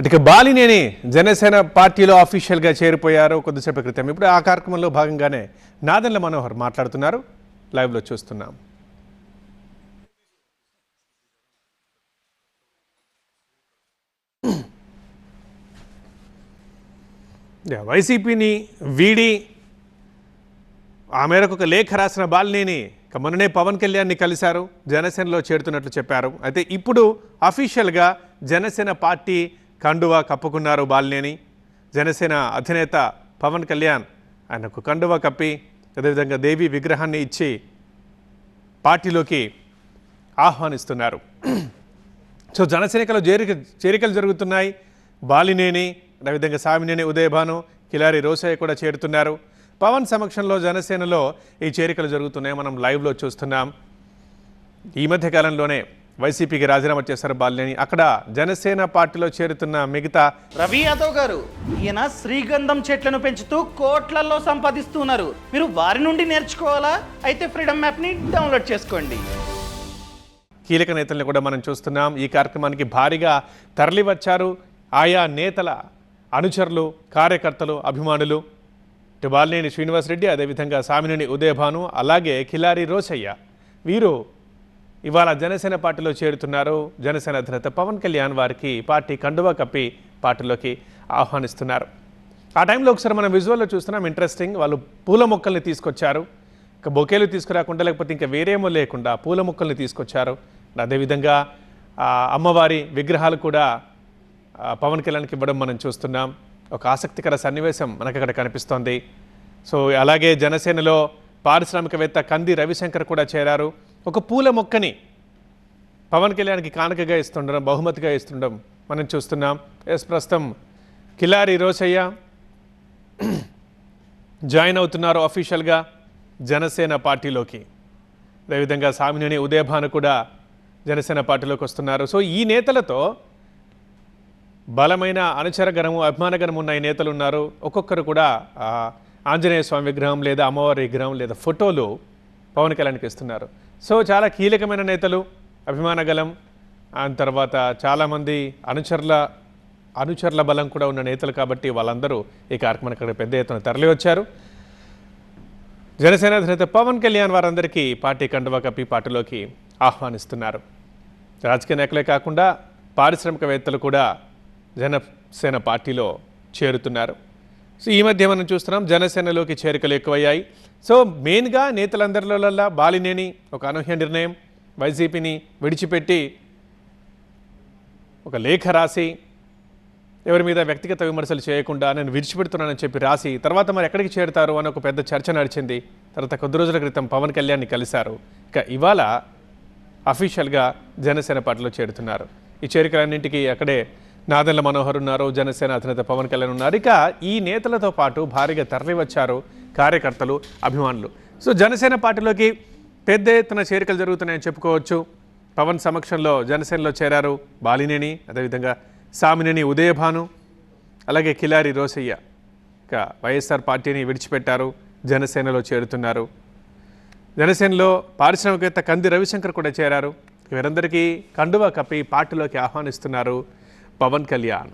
అటుక బాలినేని జనసేన పార్టీలో అఫీషియల్గా చేరిపోయారు కొద్దిసేపు క్రితం. ఇప్పుడు ఆ కార్యక్రమంలో భాగంగానే నాదెండ్ల మనోహర్ మాట్లాడుతున్నారు. లైవ్లో చూస్తున్నాం. వైసీపీని వీడి ఆ మేరకు ఒక లేఖ రాసిన బాలినేని ఇక మొన్ననే పవన్ కళ్యాణ్ని కలిశారు జనసేనలో చేరుతున్నట్లు చెప్పారు. అయితే ఇప్పుడు అఫీషియల్గా జనసేన పార్టీ కండువా కప్పుకున్నారు బాలినేని. జనసేన అధినేత పవన్ కళ్యాణ్ ఆయనకు కండువా కప్పి అదేవిధంగా దేవి విగ్రహాన్ని ఇచ్చి పార్టీలోకి ఆహ్వానిస్తున్నారు. సో జనసేనకలో చేరిక చేరికలు జరుగుతున్నాయి. బాలినేని అదేవిధంగా సామినేని ఉదయభాను కిలారి రోసయ్య కూడా చేరుతున్నారు. పవన్ సమక్షంలో జనసేనలో ఈ చేరికలు జరుగుతున్నాయి. మనం లైవ్లో చూస్తున్నాం. ఈ మధ్య కాలంలోనే వైసీపీకి రాజీనామా చేశారు బాలినేని. అక్కడ జనసేన పార్టీలో చేరుతున్న మిగతా రవి యాదవ్ గారు ఈయన శ్రీగంధం చెట్లను పెంచుతూ కోట్లల్లో సంపాదిస్తున్నారు. మీరు వారి నుండి నేర్చుకోవాలా? అయితే ఫ్రీడమ్ యాప్ని డౌన్లోడ్ చేసుకోండి. కీలక నేతల్ని కూడా మనం చూస్తున్నాం. ఈ కార్యక్రమానికి భారీగా తరలివచ్చారు ఆయా నేతల అనుచరులు కార్యకర్తలు అభిమానులు. ఇటు బాలినేని శ్రీనివాసరెడ్డి అదేవిధంగా సామినేని ఉదయభాను అలాగే కిలారి రోసయ్య వీరు ఇవాళ జనసేన పార్టీలో చేరుతున్నారు. జనసేన అధినేత పవన్ కళ్యాణ్ వారికి పార్టీ కండువా కప్పి పార్టీలోకి ఆహ్వానిస్తున్నారు. ఆ టైంలో ఒకసారి మనం విజువల్లో చూస్తున్నాం. ఇంట్రెస్టింగ్ వాళ్ళు పూల మొక్కల్ని తీసుకొచ్చారు. ఇంకా బొకేలు తీసుకురాకుండా లేకపోతే ఇంకా వేరేమో లేకుండా పూల మొక్కల్ని తీసుకొచ్చారు. అదేవిధంగా అమ్మవారి విగ్రహాలు కూడా పవన్ కళ్యాణ్కి ఇవ్వడం మనం చూస్తున్నాం. ఒక ఆసక్తికర సన్నివేశం మనకు అక్కడ కనిపిస్తోంది. సో అలాగే జనసేనలో పారిశ్రామికవేత్త కంది రవిశంకర్ కూడా చేరారు. ఒక పూల మొక్కని పవన్ కళ్యాణ్కి కానుకగా ఇస్తుండడం బహుమతిగా ఇస్తుండడం మనం చూస్తున్నాం. ఎస్ ప్రస్తుతం కిలారి రోసయ్య జాయిన్ అవుతున్నారు అఫీషియల్గా జనసేన పార్టీలోకి. అదేవిధంగా సామినేని ఉదయభాను కూడా జనసేన పార్టీలోకి వస్తున్నారు. సో ఈ నేతలతో బలమైన అనుచరగణము అభిమానగణం ఉన్న ఈ నేతలు ఉన్నారు. ఒక్కొక్కరు కూడా ఆంజనేయ స్వామి విగ్రహం లేదా అమ్మవారి విగ్రహం లేదా ఫోటోలు పవన్ కళ్యాణ్కి ఇస్తున్నారు సో చాలా కీలకమైన నేతలు అభిమానగలం ఆ తర్వాత చాలామంది అనుచరుల అనుచరుల బలం కూడా ఉన్న నేతలు కాబట్టి వాళ్ళందరూ ఈ కార్యక్రమానికి అక్కడ పెద్ద ఎత్తున తరలివచ్చారు. జనసేన అధినేత పవన్ కళ్యాణ్ వారందరికీ పార్టీ కండువా కప్పి పార్టీలోకి ఆహ్వానిస్తున్నారు. రాజకీయ నాయకులే కాకుండా పారిశ్రామికవేత్తలు కూడా జనసేన పార్టీలో చేరుతున్నారు. సో ఈ మధ్య మనం చూస్తున్నాం జనసేనలోకి చేరికలు ఎక్కువయ్యాయి. సో మెయిన్గా నేతలందరిలో బాలినేని ఒక అనూహ్య నిర్ణయం. వైసీపీని విడిచిపెట్టి ఒక లేఖ రాసి ఎవరి మీద వ్యక్తిగత విమర్శలు చేయకుండా నేను విడిచిపెడుతున్నానని చెప్పి రాసి తర్వాత మరి ఎక్కడికి చేరుతారు అని ఒక పెద్ద చర్చ నడిచింది. తర్వాత కొద్ది రోజుల క్రితం పవన్ కళ్యాణ్ని కలిశారు. ఇక ఇవాళ అఫీషియల్గా జనసేన పార్టీలో చేరుతున్నారు. ఈ చేరికలన్నింటికి అక్కడే నాదెల్ల మనోహర్ ఉన్నారు జనసేన అధినేత పవన్ కళ్యాణ్ ఉన్నారు. ఇక ఈ నేతలతో పాటు భారీగా తరలివచ్చారు కార్యకర్తలు అభిమానులు. సో జనసేన పార్టీలోకి పెద్ద ఎత్తున చేరికలు జరుగుతున్నాయని చెప్పుకోవచ్చు. పవన్ సమక్షంలో జనసేనలో చేరారు బాలినేని అదేవిధంగా సామినేని ఉదయభాను అలాగే కిలారి రోసయ్య. ఇక వైఎస్ఆర్ పార్టీని విడిచిపెట్టారు జనసేనలో చేరుతున్నారు. జనసేనలో పారిశ్రామికవేత్త కంది రవిశంకర్ కూడా చేరారు. వీరందరికీ కండువా కప్పి పార్టీలోకి ఆహ్వానిస్తున్నారు పవన్ కళ్యాణ్